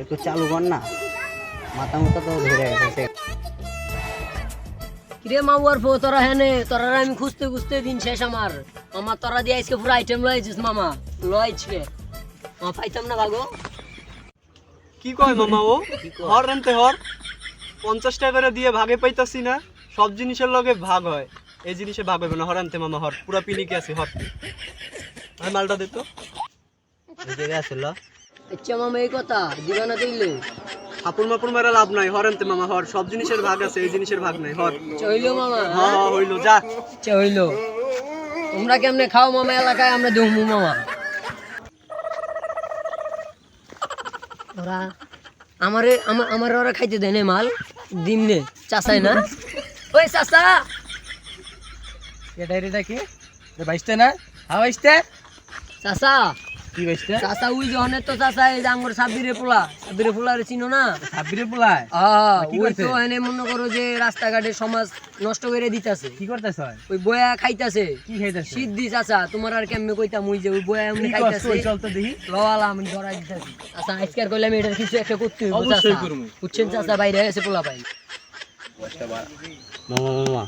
একটু চালু কর না। মাথা মতো তো ধরে গেছে কিরে ফো তোরা হেনে তোরা আমি খুঁজতে খুঁজতে দিন শেষ আমার। মামা তোরা দিয়ে আজকে পুরো আইটেম লয়েছিস মামা। লয়েছে মামা পাইতাম না ভাগো কি কয় মামা ও? হর রানতে হর। পঞ্চাশ টাকা করে দিয়ে ভাগে পাইতাছি না সব জিনিসের লগে ভাগ হয়। এই জিনিসে ভাগ হবে না হর আনতে মামা হর। পুরা পিনিকে আছে হর। মালটা দে তো। আচ্ছা মামা এই কথা দিবা না দিলে হাপুর মাপুর মারা লাভ নাই হর মামা হর সব জিনিসের ভাগ আছে এই জিনিসের ভাগ নাই হর। চইলো মামা। হ্যাঁ হ্যাঁ হইল যা। আচ্ছা হইল তোমরা কেমনে খাও মামা এলাকায় আমরা দেখব মামা। ওরা আমারে আমা- আমার ওরা খাইতে দেয় না মাল দিন নে চাষাই না। ওই চাষা এটা এটা কি বাইশটা না? হ্যাঁ বাইশটা। চাষা কি চাষা উই জনে তো চাষা এই যে আঙ্গুর সাবিরে পোলা। সাবিরে পোলা রে চিনো না? কি ওই করছে? তো এনে মনে করো যে রাস্তাঘাটে সমাজ নষ্ট করে দিতাছে। কি করতেছ? ওই বয়া খাইতাছে। কি খাইতেছ? সিদ্ধি চাচা তোমার আর কেমনে কইতাম ওই যে ওই বয়া এমনি খাইতাছে। চল তো দেখি। লওয়ালা আমি ধরাই দিতেছি। আচ্ছা আজকার কইলাম এটার কিছু একটা করতে হইব অবশ্যই চাচা করব। বুঝছেন চাচা বাইরে এসে পোলা পাই মামা মামা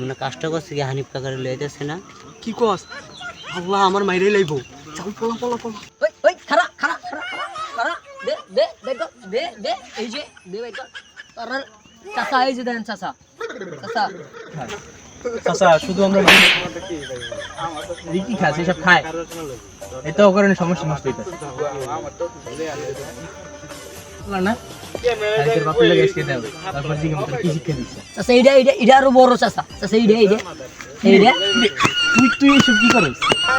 মনে কাজটা করছিস কি হানিফ কাকারে লইতেছে না? কি কস? আল্লাহ আমার মাইরে লাইবো। চল পলা পলা পলা। ওই ওই খারা খারা খারা খারা, দে দে দে দে দে এই যে দে ভাই তো। তোর চাচা এই যে দেন চাচা। চাচা। চাচা শুধু আমরা রিকি খাস এসব খায়। এতে ও কারণে সমস্যা নষ্ট হইতেছে। না? কি চাচা এইটা এইটা এটা আরও বড় চাচা। চাচা এইটা এইটা এইটা তুই তুই এসব কি করিস?